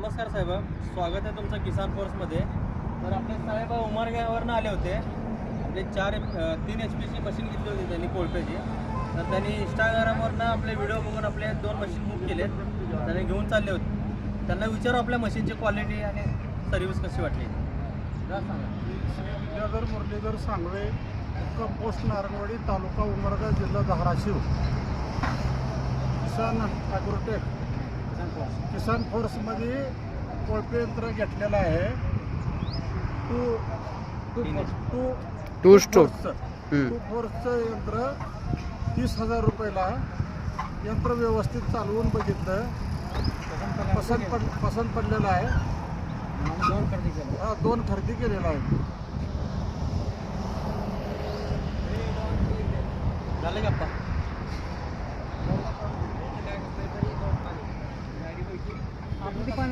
नमस्कार साहेब स्वागत आहे तुमचं किसान फोर्समध्ये तर आपले साहेब उमरगावरनं आले होते. आपले चार तीन एच पीची मशीन घेतली होती त्यांनी कोळपेची तर त्यांनी इंस्टाग्रामवरनं आपले व्हिडिओ बघून आपले दोन मशीन बुक केलेत. त्यांनी घेऊन चालले होते. त्यांना विचारू आपल्या मशीनची क्वालिटी आणि सर्व्हिस कशी वाटली? विद्याधर मुरलीधर सांगवे कंपोस्ट नारंगवाडी तालुका उमरगा जिल्हा धाराशिव. किसान ॲग्रोटेक किसान फोर्समध्ये कोळपे यंत्र घेतलेलं आहे. Two two two two two फोर्सचं यंत्र तीस हजार रुपयाला यंत्र व्यवस्थित चालवून बघितलं. पसंत पड पसंत पडलेलं आहे. दोन खरेदी केलं हा, दोन खरेदी केलेला आहे झालं का Beli.